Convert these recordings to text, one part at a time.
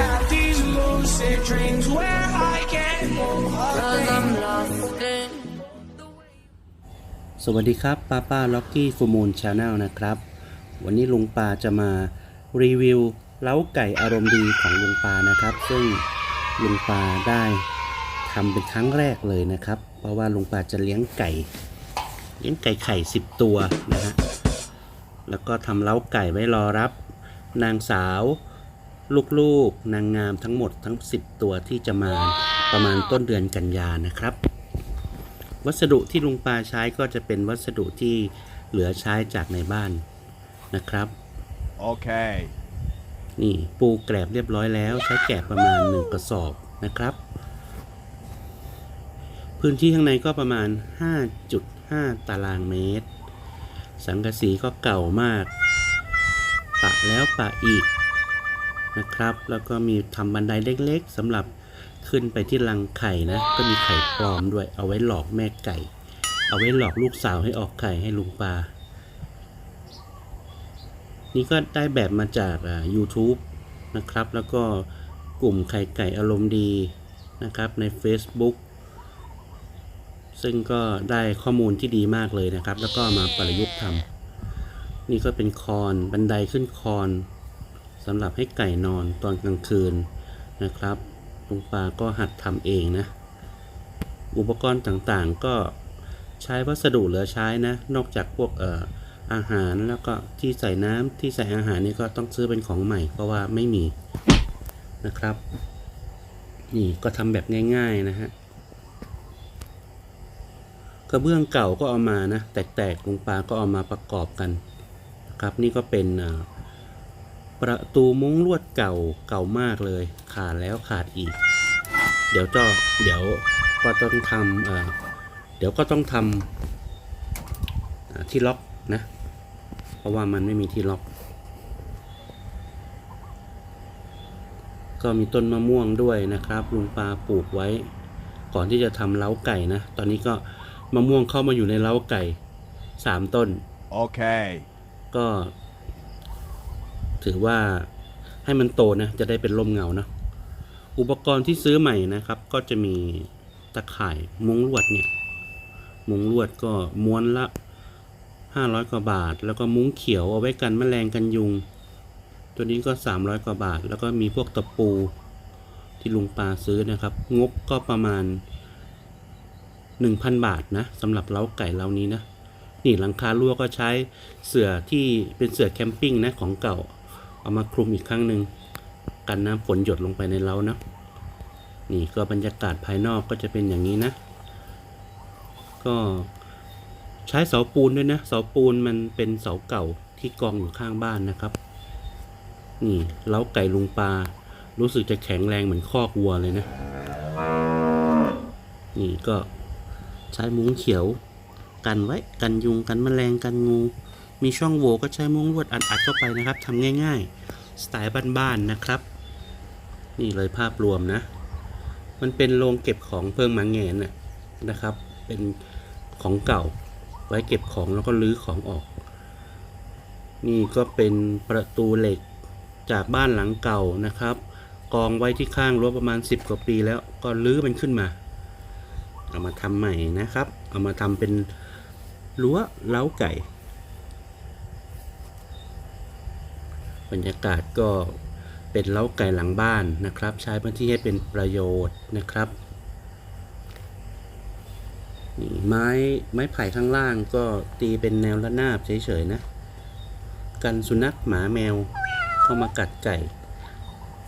have these lucid dreams where I can't move a Cause thing. I'm lost in สวัสดีครับป้าป้าล็อกกี้ฟูมูลชาแนลนะครับ วันนี้ลุงปาจะมารีวิวเล้าไก่อารมณ์ดีของลุงปานะครับ ซึ่งลุงปาได้ทำเป็นครั้งแรกเลยนะครับ เพราะว่าลุงปาจะเลี้ยงไก่ เลี้ยงไก่ไข่สิบตัวนะฮะแล้วก็ทำเล้าไก่ไว้รอรับ นางสาว ลูกๆ นางงามทั้งหมดทั้ง 10 ตัวที่จะมาประมาณต้นเดือนกันยานะครับ วัสดุที่ลุงปาใช้ก็จะเป็นวัสดุที่เหลือใช้จากในบ้านนะครับ Okay. นี่ปูแกลบเรียบร้อยแล้วใช้แกลบประมาณหนึ่งกระสอบนะครับ พื้นที่ข้างในก็ประมาณ 5.5 ตารางเมตร สังกะสีก็เก่ามาก ปะแล้วปะอีก นะครับ แล้วก็มีทำบันไดเล็กๆสำหรับขึ้นไปที่รังไข่นะ ก็มีไข่ปลอมด้วย เอาไว้หลอกแม่ไก่ เอาไว้หลอกลูกสาวให้ออกไข่ให้ลุงปลา นี่ก็ได้แบบมาจาก YouTube นะครับ แล้วก็กลุ่มไข่ไก่อารมณ์ดีนะครับ ใน Facebook ซึ่งก็ได้ข้อมูลที่ดีมากเลยนะครับ แล้วก็มาประยุกต์ทำนี่ก็เป็นคอนบันไดขึ้นคอน สำหรับให้ไก่นอนตอนกลางคืนนะครับลุงปาก็หัดทำเองนะ อุปกรณ์ต่างๆก็ใช้วัสดุเหลือใช้นะ นอกจากพวกเอ่ออาหารแล้วก็ที่ใส่น้ำที่ใส่อาหารนี่ก็ต้องซื้อเป็นของใหม่เพราะว่าไม่มีนะครับ นี่ก็ทำแบบง่ายๆนะฮะกระเบื้องเก่าก็เอามานะ แตกๆลุงปาก็เอามาประกอบกันนะครับ นี่ก็เป็นอ่า ประตูมุ้งลวดเก่าเก่ามากเลย ขาดแล้วขาดอีก เดี๋ยวก็เดี๋ยวก็ต้องทำเอ่อเดี๋ยวก็ต้องทำอ่าที่ล็อกนะ เพราะว่ามันไม่มีที่ล็อก ก็มีต้นมะม่วงด้วยนะครับลุงปาปลูกไว้ ก่อนที่จะทำเล้าไก่นะ ตอนนี้ก็มะม่วงเข้ามาอยู่ในเล้าไก่สามต้น Okay. ก็ ถือว่าให้มันโตนะจะได้เป็นร่มเงาเนาะอุปกรณ์ที่ซื้อใหม่นะครับ ก็จะมีตะข่ายมุ้งลวดเนี่ย มุ้งลวดก็ม้วนละห้าร้อยกว่าบาท แล้วก็มุ้งเขียวเอาไว้กันแมลงกันยุง ตัวนี้ก็สามร้อยกว่าบาท แล้วก็มีพวกตะปู ที่ลุงปลาซื้อนะครับ งบก็ประมาณหนึ่งพันบาทนะสำหรับเล้าไก่เล้านี้นะนี่หลังคารั่วก็ใช้เสื่อที่เป็นเสื่อแคมปิ้งนะของเก่า เอามาคลุมอีกครั้งหนึ่งกันน้ำฝนหยดลงไปในเล้านะ นี่ก็บรรยากาศภายนอกก็จะเป็นอย่างนี้นะ ก็ใช้เสาปูนด้วยนะเสาปูนมันเป็นเสาเก่าที่กองอยู่ข้างบ้านนะครับ นี่เล้าไก่ลุงปลารู้สึกจะแข็งแรงเหมือนคอกวัวเลยนะ นี่ก็ใช้มุ้งเขียวกันไว้กันยุงกันแมลงกันงู มีช่องโหว่ก็ใช้มุ้งลวดอัดๆเข้าไปนะครับทำง่ายๆ สไตล์บ้านๆนะครับ นี่เลยภาพรวมนะ มันเป็นโรงเก็บของเพิ่งหมาแงนน่ะนะครับ เป็นของเก่าไว้เก็บของแล้วก็ลื้อของออก นี่ก็เป็นประตูเหล็กจากบ้านหลังเก่านะครับ กองไว้ที่ข้างรั้วประมาณ 10 กว่าปีแล้วก็ลื้อมันขึ้นมา เอามาทำใหม่นะครับ เอามาทำเป็นรั้วเล้าไก่ บรรยากาศก็เป็นเล้าไก่หลังบ้านนะครับ ใช้พื้นที่ให้เป็นประโยชน์นะครับนี่ไม้ไม้ไผ่ข้างล่างก็ตีเป็นแนวระนาบเฉยๆนะ กันสุนัขหมาแมวเข้ามากัดไก่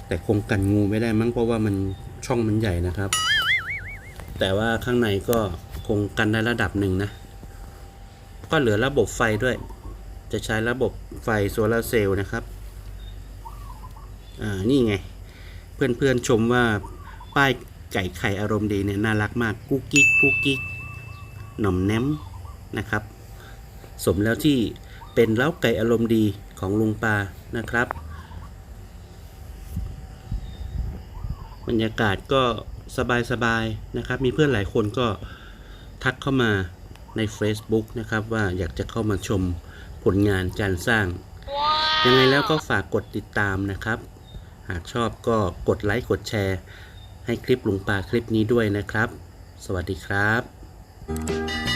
แต่คงกันงูไม่ได้มั้งเพราะว่ามันช่องมันใหญ่นะครับ แต่ว่าข้างในก็คงกันได้ระดับหนึ่งนะ ก็เหลือระบบไฟด้วย จะใช้ระบบไฟโซลาร์เซลล์นะครับ อ่านี่ไง เพื่อนๆชมว่าป้ายไก่ไข่อารมณ์ดีเนี่ยน่ารักมากกุ๊กกิ๊กกุ๊กกิ๊กหน่อมแนมนะครับ สมแล้วที่เป็นเล้าไก่อารมณ์ดีของลุงปานะครับ บรรยากาศก็สบายๆนะครับ มีเพื่อนหลายคนก็ทักเข้ามาใน Facebook นะครับว่าอยากจะเข้ามาชมผลงานการสร้าง ยังไงแล้วก็ฝากกดติดตามนะครับ หากชอบก็กดไลค์กดแชร์ ให้คลิปลุงปลาคลิปนี้ด้วยนะครับ สวัสดีครับ